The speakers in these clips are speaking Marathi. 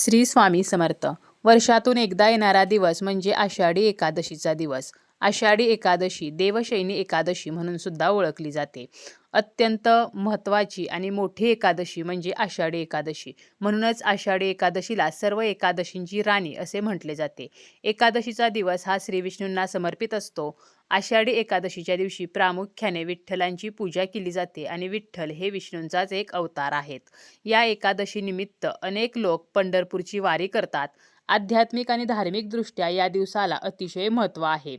श्री स्वामी समर्थ. वर्षातून एकदा येणारा दिवस म्हणजे आषाढी एकादशीचा दिवस. आषाढी एकादशी देवशैनी एकादशी म्हणून सुद्धा ओळखली जाते. अत्यंत महत्त्वाची आणि मोठी एकादशी म्हणजे आषाढी एकादशी. म्हणूनच आषाढी एकादशीला सर्व एकादशींची राणी असे म्हटले जाते. एकादशीचा दिवस हा श्री विष्णूंना समर्पित असतो. आषाढी एकादशीच्या दिवशी प्रामुख्याने विठ्ठलांची पूजा केली जाते आणि विठ्ठल हे विष्णूंचाच एक अवतार आहेत. या एकादशी निमित्त अनेक लोक पंढरपूरची वारी करतात. आध्यात्मिक आणि धार्मिकदृष्ट्या या दिवसाला अतिशय महत्त्व आहे.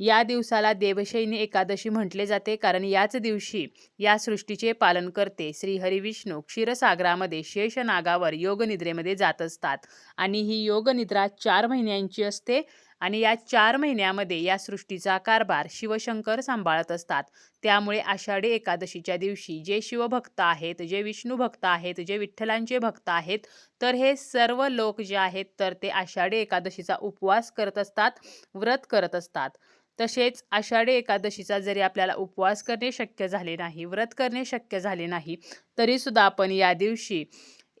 या दिवसाला देवशैनी एकादशी म्हटले जाते कारण याच दिवशी या सृष्टीचे पालन करते. श्री हरिविष्णू क्षीरसागरामध्ये शेषनागावर योगनिद्रेमध्ये जात असतात आणि ही योगनिद्रा चार महिन्यांची असते. आणि या चार महिन्यामध्ये या सृष्टीचा कारभार शिवशंकर सांभाळत असतात. त्यामुळे आषाढी एकादशीच्या दिवशी जे शिवभक्त आहेत जे विष्णू भक्त आहेत जे विठ्ठलांचे भक्त आहेत तर हे सर्व लोक जे आहेत तर ते आषाढी एकादशीचा उपवास करत असतात व्रत करत असतात. तसेच आषाढी एकादशीचा जरी आपल्याला उपवास करणे शक्य झाले नाही व्रत करणे शक्य झाले नाही तरीसुद्धा आपण या दिवशी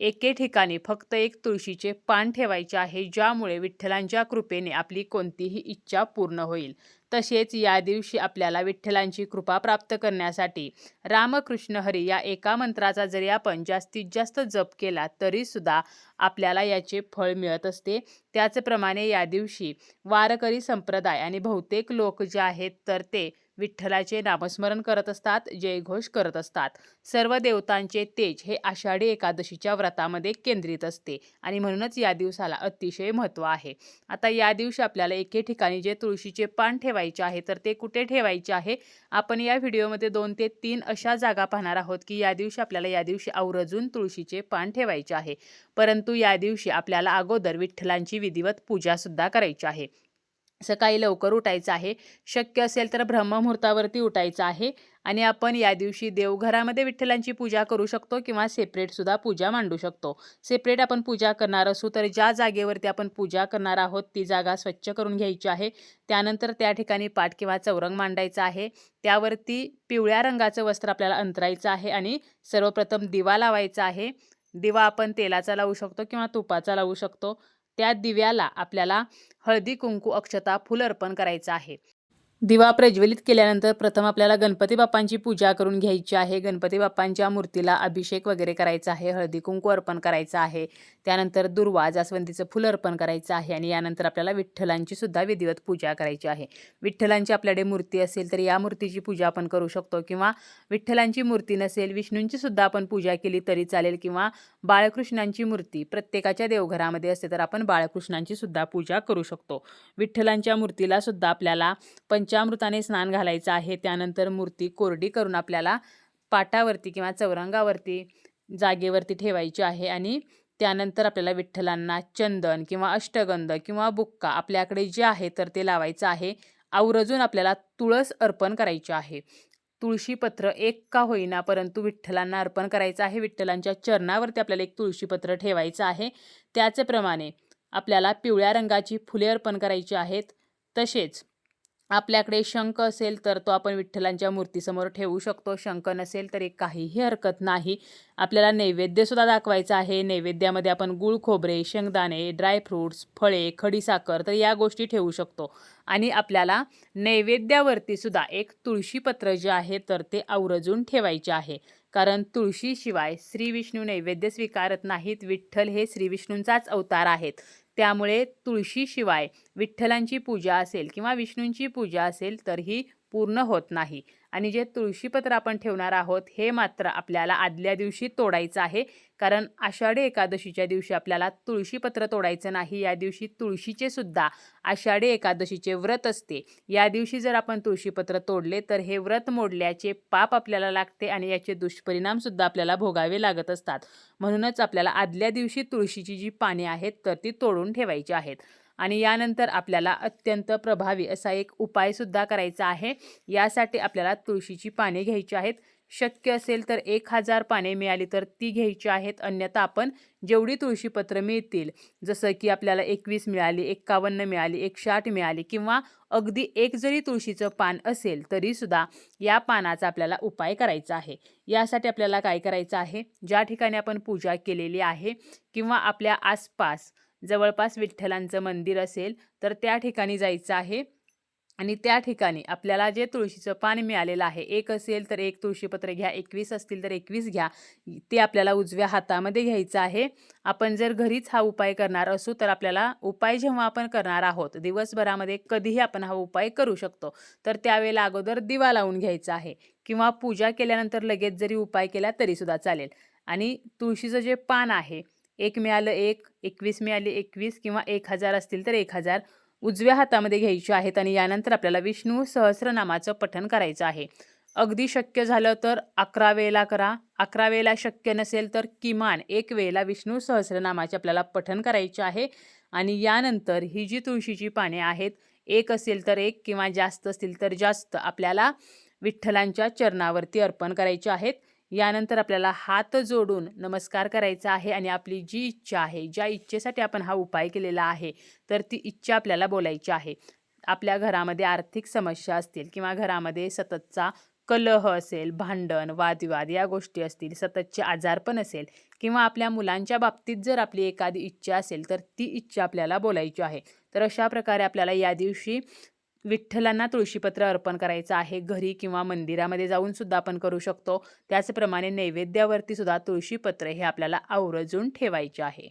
एके ठिकाणी फक्त एक तुळशीचे पान ठेवायचे आहे ज्यामुळे विठ्ठलांच्या कृपेने आपली कोणतीही इच्छा पूर्ण होईल. तसेच या दिवशी आपल्याला विठ्ठलांची कृपा प्राप्त करण्यासाठी रामकृष्ण हरी या एका मंत्राचा जरी आपण जास्तीत जास्त जप केला तरीसुद्धा आपल्याला याचे फळ मिळत असते. त्याचप्रमाणे या दिवशी वारकरी संप्रदाय आणि बहुतेक लोक जे आहेत तर ते विठ्ठलाचे नामस्मरण करत असतात जयघोष करत असतात. सर्व देवतांचे तेज हे आषाढी एकादशीच्या व्रतामध्ये केंद्रित असते आणि म्हणूनच या दिवसाला अतिशय महत्त्व आहे. आता या दिवशी आपल्याला एके ठिकाणी जे तुळशीचे पान ठेवायचे आहे तर ते कुठे ठेवायचे आहे? आपण या व्हिडिओमध्ये दोन ते तीन अशा जागा पाहणार आहोत की या दिवशी आपल्याला या दिवशी आवर्जून तुळशीचे पान ठेवायचे आहे. परंतु या दिवशी आपल्याला अगोदर विठ्ठलांची विधिवत पूजासुद्धा करायची आहे. सकाळी लवकर उठायचं आहे. शक्य असेल तर ब्रह्ममुहूर्तावरती उठायचं आहे. आणि आपण या दिवशी देवघरामध्ये विठ्ठलांची पूजा करू शकतो किंवा सेपरेटसुद्धा पूजा मांडू शकतो. सेपरेट आपण पूजा करणार असू तर ज्या जागेवरती आपण पूजा करणार आहोत ती जागा स्वच्छ करून घ्यायची आहे. त्यानंतर त्या ठिकाणी पाठ किंवा चौरंग मांडायचा आहे. त्यावरती पिवळ्या रंगाचं वस्त्र आपल्याला अंतरायचं आहे आणि सर्वप्रथम दिवा लावायचा आहे. दिवा आपण तेलाचा लावू शकतो किंवा तुपाचा लावू शकतो. त्या दिव्याला आपल्याला हळदी कुंकू अक्षता फुल अर्पण करायचं आहे. दिवा प्रज्वलित केल्यानंतर प्रथम आपल्याला गणपती बाप्पांची पूजा करून घ्यायची आहे. गणपती बाप्पांच्या मूर्तीला अभिषेक वगैरे करायचा आहे. हळदी कुंकू अर्पण करायचं आहे. त्यानंतर दुर्वा जास्वंदीचं फुल अर्पण करायचं आहे आणि यानंतर आपल्याला विठ्ठलांची सुद्धा विधिवत पूजा करायची आहे. विठ्ठलांची आपल्याकडे मूर्ती असेल तर या मूर्तीची पूजा आपण करू शकतो किंवा विठ्ठलांची मूर्ती नसेल विष्णूंची सुद्धा आपण पूजा केली तरी चालेल किंवा बाळकृष्णांची मूर्ती प्रत्येकाच्या देवघरामध्ये असते तर आपण बाळकृष्णांची सुद्धा पूजा करू शकतो. विठ्ठलांच्या मूर्तीला सुद्धा आपल्याला पंचामृताने स्नान घालायचं आहे. त्यानंतर मूर्ती कोरडी करून आपल्याला पाटावरती किंवा चौरंगावरती जागेवरती ठेवायची आहे आणि त्यानंतर आपल्याला विठ्ठलांना चंदन किंवा अष्टगंध किंवा बुक्का आपल्याकडे जे आहे तर ते लावायचं आहे. आवरजून आपल्याला तुळस अर्पण करायची आहे. तुळशीपत्र एक का होईना परंतु विठ्ठलांना अर्पण करायचं आहे. विठ्ठलांच्या चरणावरती आपल्याला एक तुळशीपत्र ठेवायचं आहे. त्याचप्रमाणे आपल्याला पिवळ्या रंगाची फुले अर्पण करायची आहेत. तसेच आपल्याकडे शंख असेल तर तो आपण विठ्ठलांच्या मूर्तीसमोर ठेवू शकतो. शंख नसेल तरी काहीही हरकत नाही. आपल्याला नैवेद्यसुद्धा दाखवायचं आहे. नैवेद्यामध्ये आपण गुळ खोबरे शेंगदाणे ड्रायफ्रूट्स फळे खडीसाखर तर या गोष्टी ठेवू शकतो. आणि आपल्याला नैवेद्यावरती सुद्धा एक तुळशीपत्र जे आहे तर ते आवर्जून ठेवायचे आहे. कारण तुळशीशिवाय श्री विष्णू नैवेद्य स्वीकारत नाहीत. विठ्ठल हे श्री विष्णूंचाच अवतार आहेत. त्यामुळे तुळशीशिवाय विठ्ठलांची पूजा असेल किंवा विष्णूंची पूजा असेल तर ही पूर्ण होत नाही. आणि जे तुळशीपत्र आपण ठेवणार आहोत हे मात्र आपल्याला आदल्या दिवशी तोडायचं आहे. कारण आषाढी एकादशीच्या दिवशी आपल्याला तुळशीपत्र तोडायचं नाही या दिवशी तुळशीचे सुद्धा आषाढी एकादशीचे व्रत असते. या दिवशी जर आपण तुळशीपत्र तोडले तर हे व्रत मोडल्याचे पाप आपल्याला लागते आणि याचे दुष्परिणामसुद्धा आपल्याला भोगावे लागत असतात. म्हणूनच आपल्याला आदल्या दिवशी तुळशीची जी पाने आहेत तर ती तोडून ठेवायची आहेत. आणि यानंतर आपल्याला अत्यंत प्रभावी असा एक उपायसुद्धा करायचा आहे. यासाठी आपल्याला तुळशीची पाने घ्यायची आहेत. शक्य असेल तर एक हजार पाने मिळाली तर ती घ्यायची आहेत. अन्यथा आपण जेवढी तुळशीपत्र मिळतील जसं की आपल्याला एकवीस मिळाली एक्कावन्न मिळाली एकशे आठ मिळाली किंवा अगदी एक जरी तुळशीचं पान असेल तरीसुद्धा या पानाचा आपल्याला उपाय करायचा आहे. यासाठी आपल्याला काय करायचं आहे? ज्या ठिकाणी आपण पूजा केलेली आहे किंवा आपल्या आसपास जवळपास विठ्ठलांचं मंदिर असेल तर त्या ठिकाणी जायचं आहे. आणि त्या ठिकाणी आपल्याला जे तुळशीचं पान मिळालेलं आहे एक असेल तर एक तुळशीपत्र घ्या एकवीस असतील तर एकवीस घ्या ते आपल्याला उजव्या हातामध्ये घ्यायचं आहे. आपण जर घरीच हा उपाय करणार असू तर आपल्याला उपाय जेव्हा आपण करणार आहोत दिवसभरामध्ये कधीही आपण हा उपाय करू शकतो. तर त्यावेळेला अगोदर दिवा लावून घ्यायचा आहे किंवा पूजा केल्यानंतर लगेच जरी उपाय केला तरीसुद्धा चालेल. आणि तुळशीचं जे पान आहे एक मिळालं एक एकवीस मिळाली एकवीस किंवा एक हजार असतील तर एक हजार उजव्या हातामध्ये घ्यायचे आहेत आणि यानंतर आपल्याला विष्णू सहस्रनामाचं पठण करायचं आहे. अगदी शक्य झालं तर अकरा वेळेला करा. अकरा वेळेला शक्य नसेल तर किमान एक वेळेला विष्णू सहस्रनामाचे आपल्याला पठण करायचे आहे. आणि यानंतर ही जी तुळशीची पाने आहेत एक असेल तर एक किंवा जास्त असतील तर जास्त आपल्याला विठ्ठलांच्या चरणावरती अर्पण करायचे आहेत. यानंतर आपल्याला हात जोडून नमस्कार करायचा आहे आणि आपली जी इच्छा आहे ज्या इच्छेसाठी आपण हा उपाय केलेला आहे तर ती इच्छा आपल्याला बोलायची आहे. आपल्या घरामध्ये आर्थिक समस्या असतील किंवा घरामध्ये सततचा कलह असेल भांडण वादविवाद या गोष्टी असतील सततचे आजारपण असेल किंवा आपल्या मुलांच्या बाबतीत जर आपली एखादी इच्छा असेल तर ती इच्छा आपल्याला बोलायची आहे. तर अशा प्रकारे आपल्याला या दिवशी विठ्ठलांना तुळशीपत्र अर्पण करायचं आहे. घरी किंवा मंदिरामध्ये जाऊन सुद्धा आपण करू शकतो. त्याचप्रमाणे नैवेद्यावरती सुद्धा तुळशीपत्र हे आपल्याला आवर्जून ठेवायचे आहे.